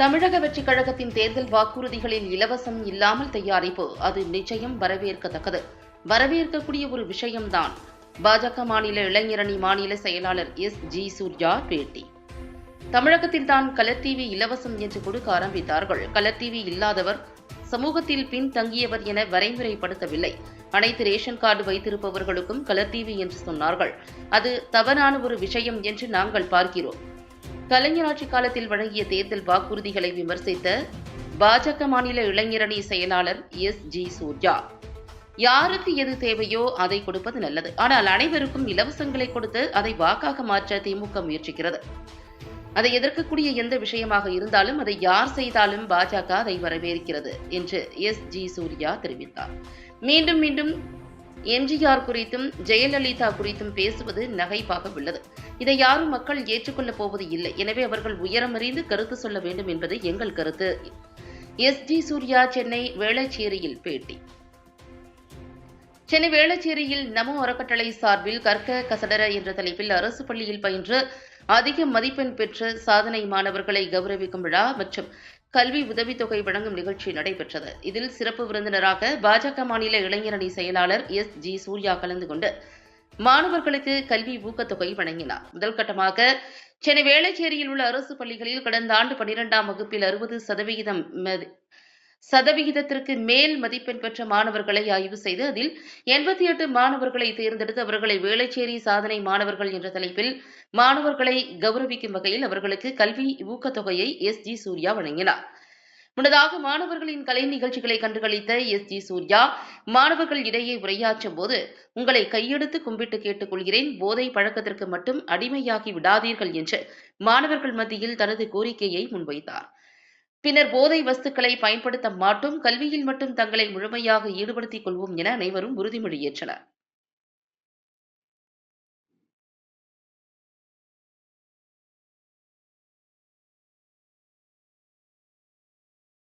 தமிழக வெற்றிக் கழகத்தின் தேர்தல் வாக்குறுதிகளில் இலவசம் இல்லாமல் தயாரிப்பு அது நிச்சயம் வரவேற்கத்தக்கது. வரவேற்கக்கூடிய ஒரு விஷயம்தான். பாஜக மாநில இளைஞரணி மாநில செயலாளர் எஸ். ஜி. சூர்யா பேட்டி. தமிழகத்தில் தான் கலர் டிவி இலவசம் என்று கொடுக்க ஆரம்பித்தார்கள். கலர் டிவி இல்லாதவர் சமூகத்தில் பின்தங்கியவர் என வரைமுறைப்படுத்தவில்லை. அனைத்து ரேஷன் கார்டு வைத்திருப்பவர்களுக்கும் கலர் டிவி என்று சொன்னார்கள். அது தவறான ஒரு விஷயம் என்று நாங்கள் பார்க்கிறோம். கலைஞர் ஆட்சி காலத்தில் வழங்கிய தேர்தல் வாக்குறுதிகளை விமர்சித்த பாஜக மாநில இளைஞரணி செயலாளர் எஸ் ஜி சூர்யா. யாருக்கு எது தேவையோ அதை கொடுப்பது நல்லது. ஆனால் அனைவருக்கும் இலவசங்களை கொடுத்து அதை வாக்காக மாற்ற திமுக முயற்சிக்கிறது. அதை எதிர்க்கக்கூடிய எந்த விஷயமாக இருந்தாலும் அதை யார் செய்தாலும் பாஜக அதை வரவேற்கிறது என்று எஸ் ஜி சூர்யா தெரிவித்தார். மீண்டும் மீண்டும் எம்ஜிஆர் குறித்தும் ஜெயலலிதா குறித்தும் பேசுவது நகைப்பாக உள்ளது இதை யாரும் மக்கள் ஏற்றுக்கொள்ளப் போவது இல்லை. எனவே அவர்கள் உயரமறிந்து கருத்து சொல்ல வேண்டும் என்பது எங்கள் கருத்து. எஸ். ஜி சூர்யா சென்னை வேளச்சேரியில் பேட்டி. சென்னை வேளச்சேரியில் நமோ அறக்கட்டளை சார்பில் கற்க கசடர என்ற தலைப்பில் அரசு பள்ளியில் பயின்று அதிக மதிப்பெண் பெற்ற சாதனை மாணவர்களை கௌரவிக்கும் விழா மற்றும் கல்வி உதவித்தொகை வழங்கும் நிகழ்ச்சி நடைபெற்றது. இதில் சிறப்பு விருந்தினராக பாஜக மாநில இளைஞரணி செயலாளர் எஸ் ஜி சூர்யா கலந்து கொண்டு மாணவர்களுக்கு கல்வி ஊக்கத்தொகை வழங்கினார். முதல் கட்டமாக சென்னை வேளச்சேரியில் உள்ள அரசு பள்ளிகளில் கடந்த ஆண்டு பனிரெண்டாம் வகுப்பில் அறுபது சதவிகிதம் சதவிகிதத்திற்கு மேல் மதிப்பெண் பெற்ற மாணவர்களை ஆய்வு செய்து அதில் எண்பத்தி எட்டு மாணவர்களை தேர்ந்தெடுத்து அவர்களை வேளச்சேரி சாதனை மாணவர்கள் என்ற தலைப்பில் மாணவர்களை கௌரவிக்கும் வகையில் அவர்களுக்கு கல்வி ஊக்கத்தொகையை எஸ் ஜி சூர்யா வழங்கினார். முன்னதாக மாணவர்களின் கலை நிகழ்ச்சிகளை கண்டுகளித்த எஸ் ஜி சூர்யா மாணவர்கள் இடையே உரையாற்றும் போது உங்களை கையெடுத்து கும்பிட்டு கேட்டுக்கொள்கிறேன் போதை பழக்கத்திற்கு மட்டும் அடிமையாகி விடாதீர்கள் என்று மாணவர்கள் மத்தியில் தனது கோரிக்கையை முன்வைத்தார். பின்னர் போதை வஸ்துக்களை பயன்படுத்த மாட்டோம் கல்வியில் மட்டும் தங்களை முழுமையாக ஈடுபடுத்திக் கொள்வோம் என அனைவரும் உறுதிமொழியேற்றனர்